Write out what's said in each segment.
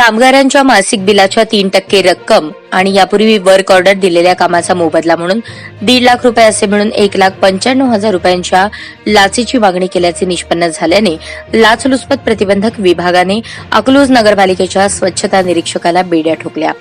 कामगारांच्या मासिक बिलाच्या तीन टक्के रक्कम आणि यापूर्वी वर्क ऑर्डर दिलेल्या कामाचा मोबदला म्हणून दीड लाख रुपये असे म्हणून एक लाख पंच्याण्णव हजार रुपयांच्या लाचेची मागणी केल्याचे निष्पन्न झाल्याने लाचलुचपत प्रतिबंधक विभागाने अकलूज नगरपालिकेच्या स्वच्छता निरीक्षकाला बेड्या ठोकल्या.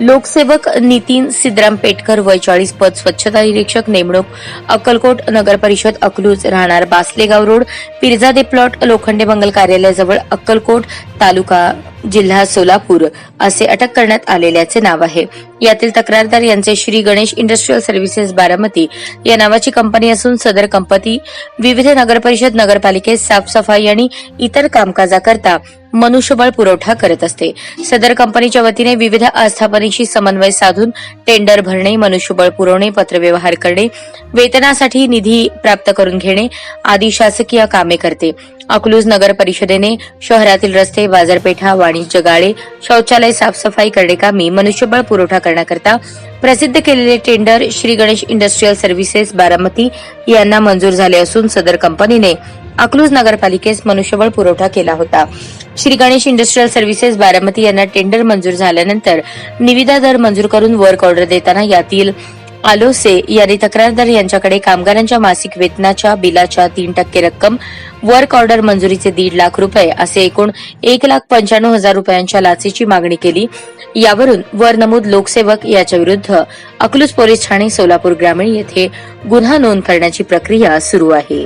लोकसेवक नितीन सिद्धराम पेटकर वय चाळीस पद स्वच्छता निरीक्षक नेमणूक अक्कलकोट नगर परिषद अकलूज राहणार बासलेगाव रोड पिरजादे प्लॉट लोखंडे मंगल कार्यालयाजवळ अक्कलकोट तालुका जिल्हा सोलापूर असे अटक करण्यात आलेल्याचे नाव आहे. यातील तक्रारदार यांचे श्री गणेश इंडस्ट्रीयल सर्व्हिसेस बारामती या नावाची कंपनी असून सदर कंपनी विविध नगरपरिषद नगरपालिकेत साफसफाई आणि इतर कामकाजाकरता मनुष्यबळ पुरवठा करत असते. सदर कंपनीच्या वतीने विविध आस्थापनेशी समन्वय साधून टेंडर भरणे मनुष्यबळ पुरवणे पत्रव्यवहार करणे वेतनासाठी निधी प्राप्त करून घेणे आदी शासकीय कामे करते. अकलूज नगर परिषदेने शहरातील रस्ते बाजारपेठा वाणिज्य गाळे शौचालय साफसफाई करणे कामी मनुष्यबळ पुरवठा करण्याकरता प्रसिद्ध केलेले tender Shri Ganesh industrial services Baramati यांना मंजूर झाले असून सदर कंपनीने अकलूज नगरपालिकेस मनुष्यबळ पुरवठा केला होता. श्री गणेश इंडस्ट्रीयल सर्व्हिसेस बारामती यांना टेंडर मंजूर झाल्यानंतर निविदा दर मंजूर करून वर्क ऑर्डर देताना यातील आलोसे यांनी तक्रारदार यांच्याकडे कामगारांच्या मासिक वेतनाच्या बिलाच्या तीन टक्के रक्कम वर्क ऑर्डर मंजुरीचे दीड लाख रुपये असे एकूण एक लाख पंच्याण्णव हजार रुपयांच्या लाचेची मागणी केली. यावरून वर नमूद लोकसेवक याच्या विरुद्ध अकलूज पोलीस ठाणे सोलापूर ग्रामीण येथे गुन्हा नोंद करण्याची प्रक्रिया सुरू आहे.